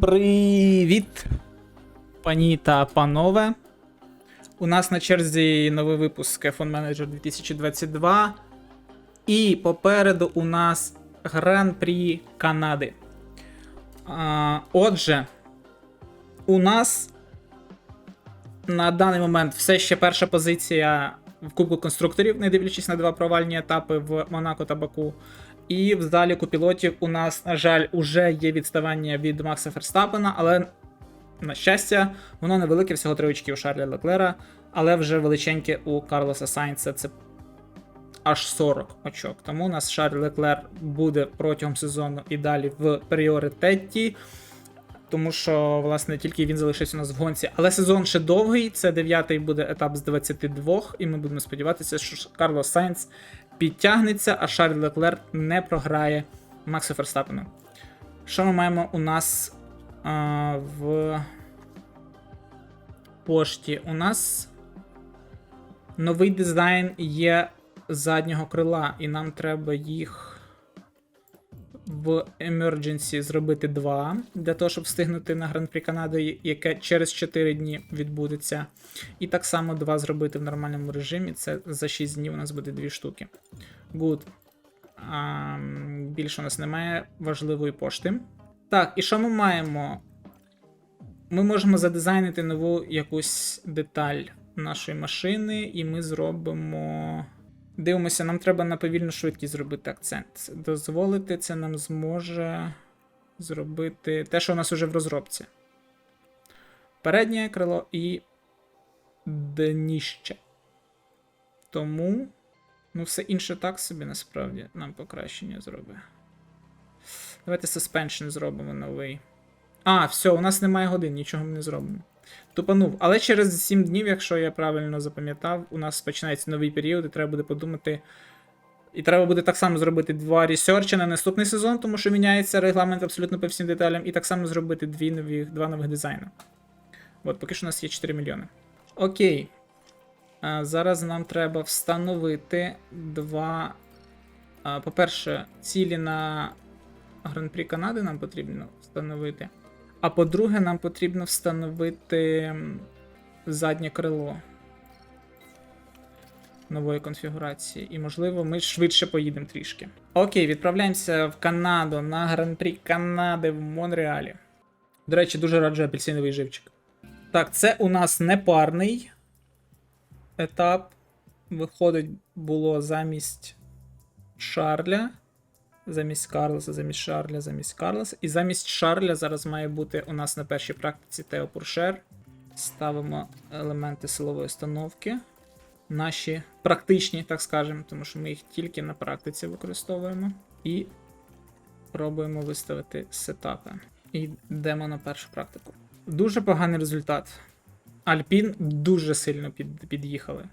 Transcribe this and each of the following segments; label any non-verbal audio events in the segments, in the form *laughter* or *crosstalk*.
Привіт, пані та панове. У нас на черзі новий випуск F1 Manager 2022. І попереду у нас Гран-прі Канади. А, отже, у нас на даний момент все ще перша позиція в Кубку конструкторів, не дивлячись на два провальні етапи в Монако та Баку. І в заліку пілотів у нас, на жаль, уже є відставання від Макса Ферстапена, але, на щастя, воно невелике, всього 3 очки у Шарля Леклера, але вже величеньке у Карлоса Сайнца. Це аж 40 очок. Тому у нас Шарль Леклер буде протягом сезону і далі в пріоритеті. Тому що, власне, тільки він залишився у нас в гонці. Але сезон ще довгий, це дев'ятий буде етап з 22, і ми будемо сподіватися, що Карлос Сайнц підтягнеться, а Шарль Леклер не програє Максу Ферстапену. Що ми маємо у нас а, в пошті? У нас новий дизайн є заднього крила, і нам треба їх в Emergency зробити два, для того, щоб встигнути на Гран-прі Канади, яке через 4 дні відбудеться. І так само два зробити в нормальному режимі. Це за 6 днів у нас буде дві штуки. Good. А, більше у нас немає важливої пошти. Так, і що ми маємо? Ми можемо задизайнити нову якусь деталь нашої машини, і ми зробимо. Дивимося, нам треба на повільну швидкість зробити акцент. Дозволити це нам зможе зробити те, що у нас уже в розробці. Переднє крило і дніще. Тому, ну, все інше так собі насправді нам покращення зробить. Давайте suspension зробимо новий. А, все, у нас немає годин, нічого ми не зробимо. Тупанув. Але через 7 днів, якщо я правильно запам'ятав, у нас починається новий період, і треба буде подумати. І треба буде так само зробити два ресерчі на наступний сезон, тому що міняється регламент абсолютно по всім деталям, і так само зробити дві нові, два нових дизайни. От, поки що у нас є 4 мільйони. Окей. А, зараз нам треба встановити два. По-перше, цілі на Гран-прі Канади нам потрібно встановити. А по-друге, нам потрібно встановити заднє крило нової конфігурації. І, можливо, ми швидше поїдемо трішки. Окей, відправляємося в Канаду на Гран-прі Канади в Монреалі. До речі, дуже раджу апельсиновий живчик. Так, це у нас непарний етап. Виходить, було замість Шарля. Замість Карлоса, замість Шарля, замість Карлоса. І замість Шарля зараз має бути у нас на першій практиці Тео Пуршер. Ставимо елементи силової установки. Наші практичні, так скажемо, тому що ми їх тільки на практиці використовуємо. І пробуємо виставити сетапи. І йдемо на першу практику. Дуже поганий результат. Альпін дуже сильно під, під'їхали.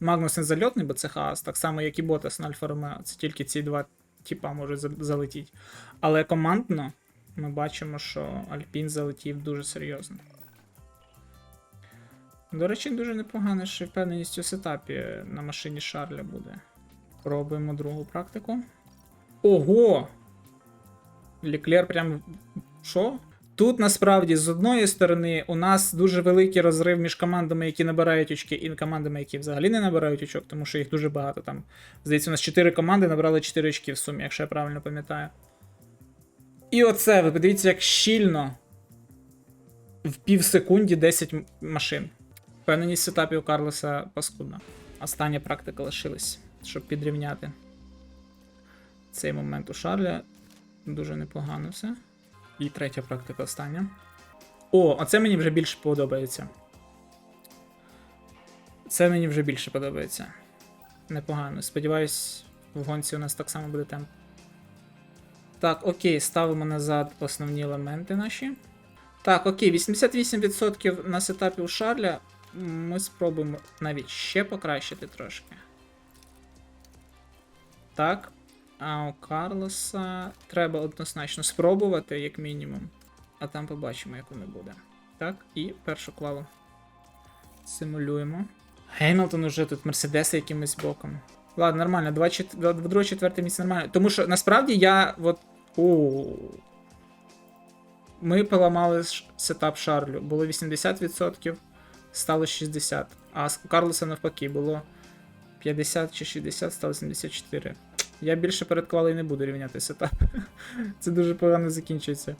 Не зальотний, бо це хаос, так само, як і Ботас на Альфа Ромео. Це тільки ці два типа може, залетіть. Але командно ми бачимо, що Альпін залетів дуже серйозно. До речі, дуже непогано, що впевненість у сетапі на машині Шарля буде. Пробуємо другу практику. Ого! Ліклер прям. Що? Тут насправді з одної сторони у нас дуже великий розрив між командами, які набирають очки, і командами, які взагалі не набирають очок, тому що їх дуже багато там. Здається, у нас 4 команди набрали 4 очки в сумі, якщо я правильно пам'ятаю. І оце, ви подивіться, як щільно в пів секунді 10 машин. Впевненість сетапів у Карлоса паскудна. Остання практика лишилась, щоб підрівняти цей момент у Шарля. Дуже непогано все. І третя практика остання. О, оце мені вже більше подобається. Це мені вже більше подобається. Непогано. Сподіваюсь, в гонці у нас так само буде темп. Так, окей, ставимо назад основні елементи наші. Так, окей, 88% на сетапі у Шарля. Ми спробуємо навіть ще покращити трошки. Так. А у Карлоса треба однозначно спробувати, як мінімум. А там побачимо, як воно буде. Так, і першу клаву. Симулюємо. Геймлтон уже тут Мерседеси якимось боком. Ладно, нормально, 2, чет... 2 четверте місце нормально. Тому що насправді я от. О. ми поламали сетап Шарлю. Було 80%, стало 60%. А з Карлоса навпаки було 50 чи 60, стало 74. Я більше перед квалою не буду рівняти сетап. *laughs* Це дуже погано закінчується.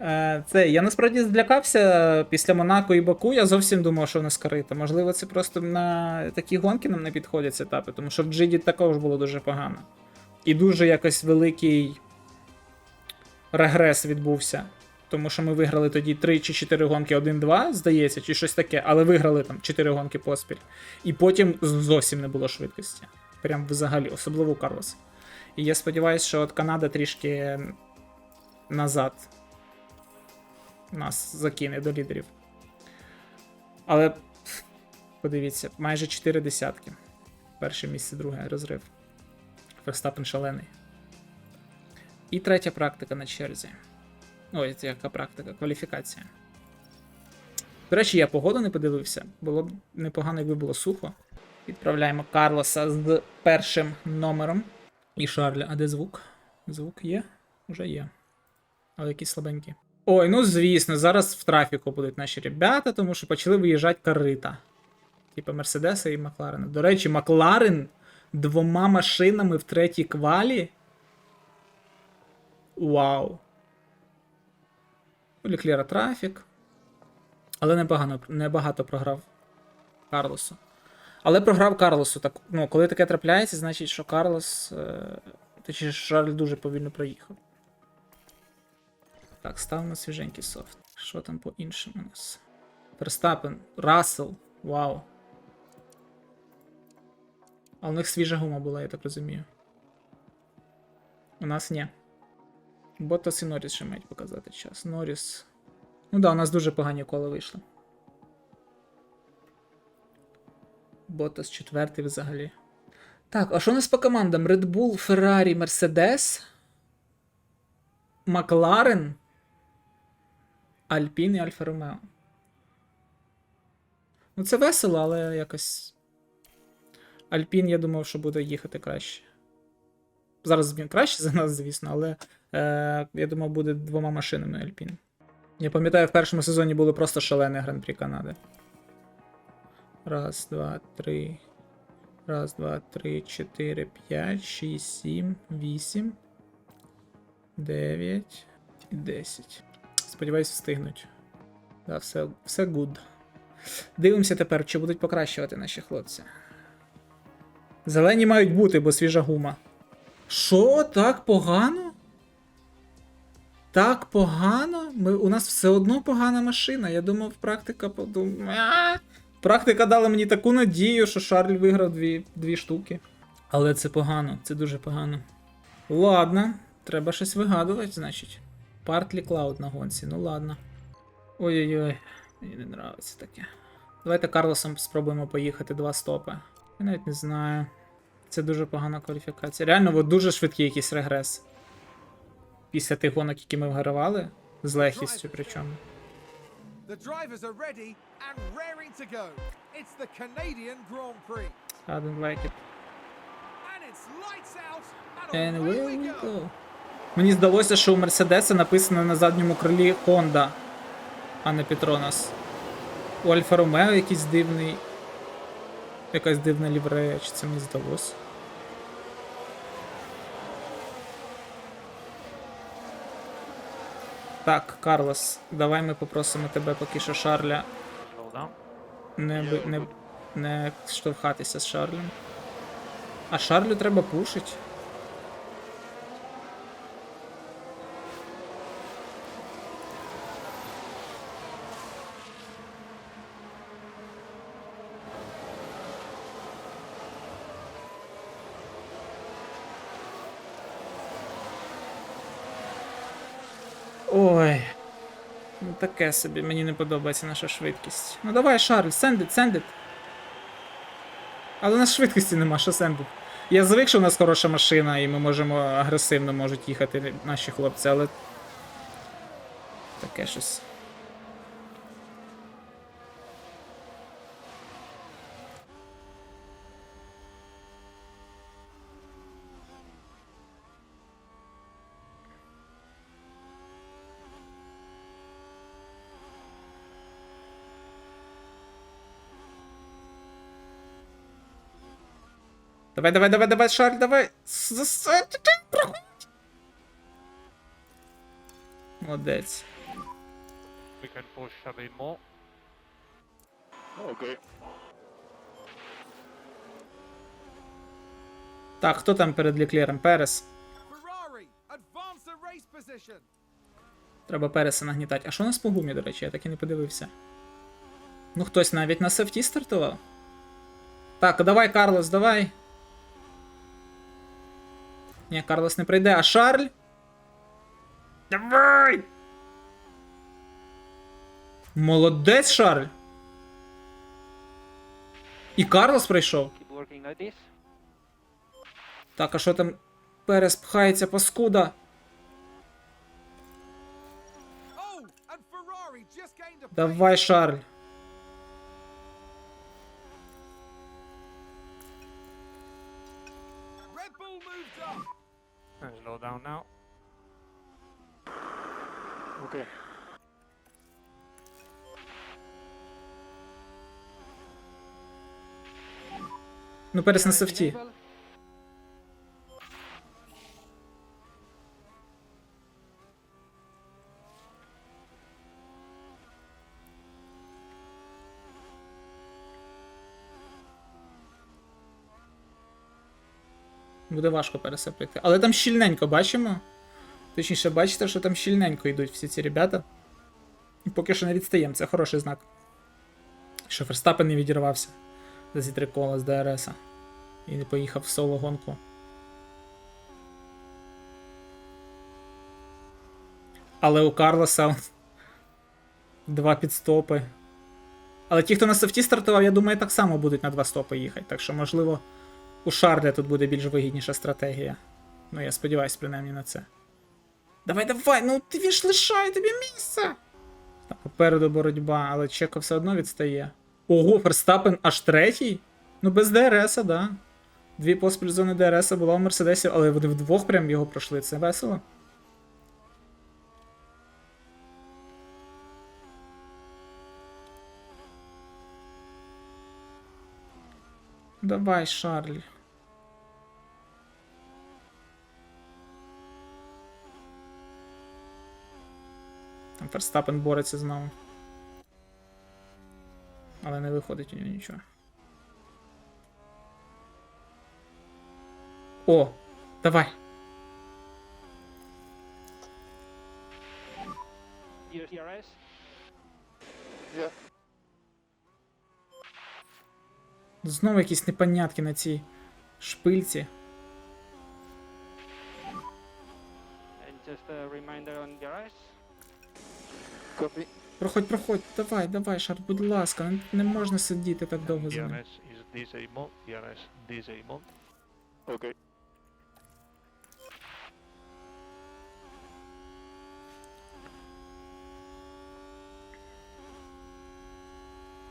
Е, Це, я насправді злякався після Монако і Баку. Я зовсім думав, що в нас корита. Можливо, це просто на такі гонки нам не підходять сетапи, тому що в Джиді також було дуже погано. І дуже якось великий регрес відбувся. Тому що ми виграли тоді 3 чи 4 гонки 1-2, здається, чи щось таке, але виграли там 4 гонки поспіль. І потім зовсім не було швидкості. Прям взагалі, особливо у Карлоса. І я сподіваюся, що от Канада трішки назад нас закине до лідерів. Але подивіться, майже 4 десятки. Перше місце, друге розрив. Верстапен шалений. І третя практика на черзі. Ой, це яка практика? Кваліфікація. До речі, я погоду не подивився. Було б непогано, якби було сухо. Відправляємо Карлоса з першим номером. І Шарля. А де звук? Звук є? Уже є. Але якісь слабенькі. Ой, ну звісно, зараз в трафіку будуть наші ребята, тому що почали виїжджати карита. Типа Мерседеса і Макларена. До речі, Макларен двома машинами в третій квалі. Вау. У Леклера трафік. Але непогано, небагато програв Карлосу. Але програв Карлосу. Так, ну, коли таке трапляється, значить, що Карлос. Е, точніше, Шарль дуже повільно проїхав. Так, ставимо свіженький софт. Що там по іншим у нас? Верстапен, Рассел, вау. А у них свіжа гума була, я так розумію. У нас ні. Ботас і Норріс ще мають показати час. Норріс. Ну да, у нас дуже погані кола вийшли. Ботас четвертий взагалі. Так, а що у нас по командам? Red Bull, Ferrari, Mercedes, Макларен, Альпін і Альфа Ромео. Ну, це весело, але якось. Альпін, я думав, що буде їхати краще. Зараз він краще за нас, звісно, але е, я думав, буде двома машинами Альпін. Я пам'ятаю, в першому сезоні було просто шалене Гран-прі Канади. Раз, два, три. Раз, два, три, чотири, п'ять, шість, сім, вісім. Дев'ять і десять. Сподіваюсь, встигнуть. Да, все, все good. Дивимося тепер, чи будуть покращувати наші хлопці. Зелені мають бути, бо свіжа гума. Що, так погано? Так погано? Ми, у нас все одно погана машина. Я думав, практика подум... Практика дала мені таку надію, що Шарль виграв дві, дві штуки. Але це погано, це дуже погано. Ладно, треба щось вигадувати, значить. Партлі Клауд на гонці, ну ладно. Ой-ой-ой, мені не нравиться таке. Давайте Карлосом спробуємо поїхати два стопи. Я навіть не знаю. Це дуже погана кваліфікація. Реально, от дуже швидкий якийсь регрес. Після тих гонок, які ми вигравали, з легкістю причому. The drivers are ready and raring to go. It's the Canadian Grand Prix. I don't like it. And it's lights out and, away we go. Мені здалося, що у Мерседеса написано на задньому крилі Honda, а не Petronas. У Альфа Ромео якийсь дивний. Якась дивна ліврея, чи це мені здалося? Так, Карлос, давай ми попросимо тебе поки що Шарля не, не, не штовхатися з Шарлем. А Шарлю треба пушить. Ой. Ну таке собі, мені не подобається наша швидкість. Ну давай, Шарль, сендит, сендит. Але у нас швидкості нема, що сендит. Я звик, що у нас хороша машина, і ми можемо агресивно можуть їхати наші хлопці, але. Таке щось. Давай, давай, давай, давай, Шарль, давай. Молодець. We can push a bit more. Okay. Так, хто там перед Леклером? Перес. Треба Переса нагнітати. А що у нас по гумі, до речі, я так і не подивився. Ну, хтось навіть на сефті стартував. Так, давай, Карлос, давай. Ні, Карлос не прийде, а Шарль. Давай! Молодець, Шарль. І Карлос прийшов. Like. Так, а що там? Перес пхається, паскуда. Oh. Давай, Шарль. slow down now. Okay. Ну, Перес на сефті. Буде важко пересипити. Але там щільненько бачимо. Точніше, бачите, що там щільненько йдуть всі ці ребята. І поки що не відстаємо, це хороший знак. Що Ферстапен не відірвався за ці три кола з ДРС. І не поїхав в соло гонку. Але у Карлоса два підстопи. Але ті, хто на софті стартував, я думаю, так само будуть на два стопи їхати. Так що, можливо, у Шарля тут буде більш вигідніша стратегія. Ну, я сподіваюся, принаймні на це. Давай, давай, ну ти ж лишає тобі місце. Так, попереду боротьба, але Чеко все одно відстає. Ого, Ферстапен аж третій? Ну, без ДРС, да. Дві поспіль зони ДРС була у Мерседесі, але вони вдвох прям його пройшли. Це весело. Давай, Шарль. Ферстапен бореться знову. Але не виходить у нього нічого. О! Давай! Знову якісь непонятки на цій шпильці. Just a reminder on DRS. Copy. Проходь, проходь, давай, давай, Шар, будь ласка, не, можна сидіти так довго за ним. Okay.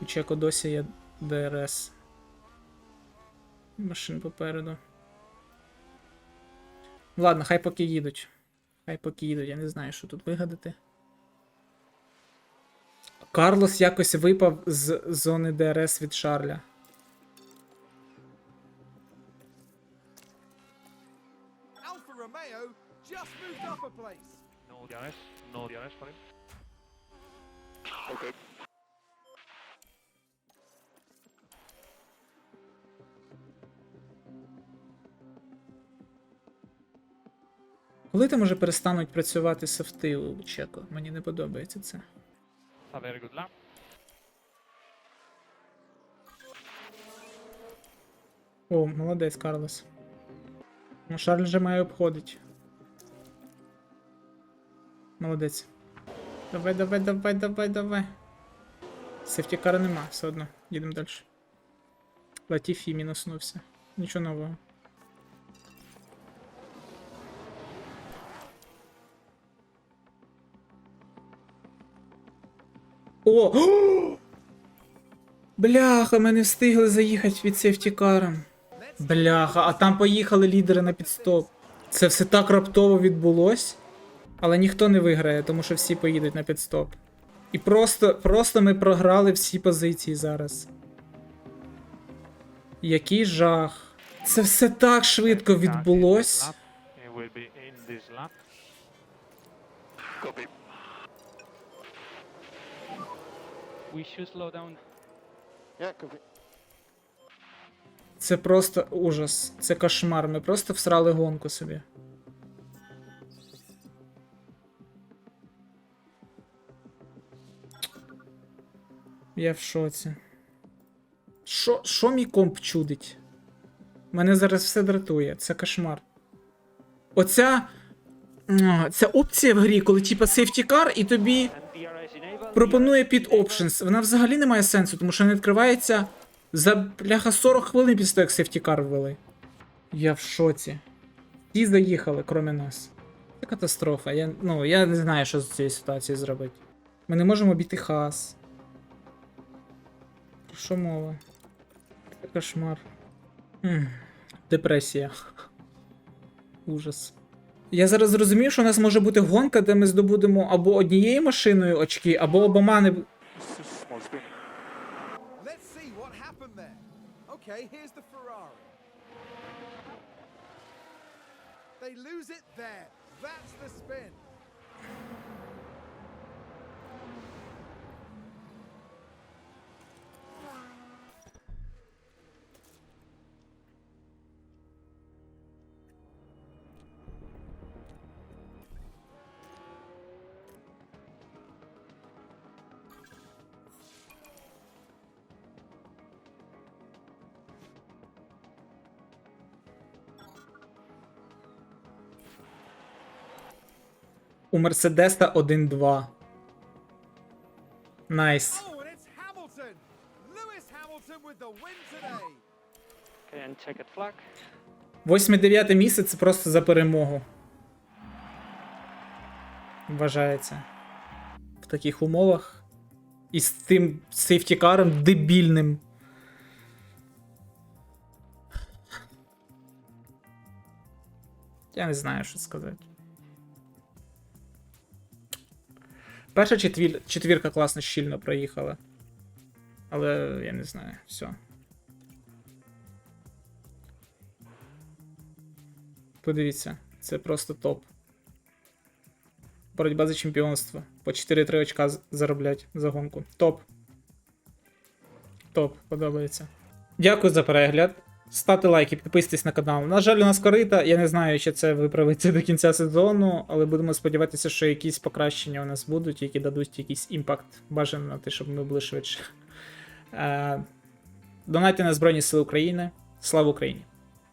У Чеко досі є ДРС. Машин попереду. Ладно, хай поки їдуть. Хай поки їдуть, я не знаю, що тут вигадати. Карлос якось випав з зони ДРС від Шарля. Okay. Коли там уже перестануть працювати софти у Чеко? Мені не подобається це. A very good lap. О, молодець, Карлос. Ну, Шарль вже має обходить. Молодець. Давай, давай, давай, давай, давай. Сефтікара нема, все одно. Їдемо далі. Латіфі мінуснувся. Нічого нового. О! *gasps* Бляха, ми не встигли заїхати від сефтікаром. Бляха, а там поїхали лідери на підстоп. Це все так раптово відбулось. Але ніхто не виграє, тому що всі поїдуть на підстоп. І просто, просто ми програли всі позиції зараз. Який жах. Це все так швидко відбулось. We should slow down. Yeah, copy. Це просто ужас. Це кошмар. Ми просто всрали гонку собі. Я в шоці. Що, що мій комп чудить? Мене зараз все дратує. Це кошмар. Оця. Ця опція в грі, коли типа safety car, і тобі. Пропонує під options. Вона взагалі не має сенсу, тому що не відкривається за бляха 40 хвилин після того, як сефтікар ввели. Я в шоці. Всі заїхали, кроме нас. Це катастрофа. Я, ну, я не знаю, що з цією ситуацією зробити. Ми не можемо обійти хас. Про що мова? Це кошмар. Депресія. *laughs* Ужас. Я зараз зрозумів, що у нас може бути гонка, де ми здобудемо або однією машиною очки, або обома не. They lose it there. That's the spin. Today. Okay, and checkered flag. 8-9 місце це просто за перемогу. Вважається. В таких умовах. І з тим сейфтікаром дебільним. Я не знаю, що сказати. Перша четвір... четвірка класно щільно проїхала. Але я не знаю, все. Подивіться, це просто топ. Боротьба за чемпіонство. По 4-3 очка зароблять за гонку. Топ. Топ, подобається. Дякую за перегляд. Ставте лайки, підписуйтесь на канал. На жаль, у нас корита. Я не знаю, чи це виправиться до кінця сезону, але будемо сподіватися, що якісь покращення у нас будуть, які дадуть якийсь імпакт бажано на те, щоб ми були швидше. Е, Донайте на Збройні Сили України. Слава Україні!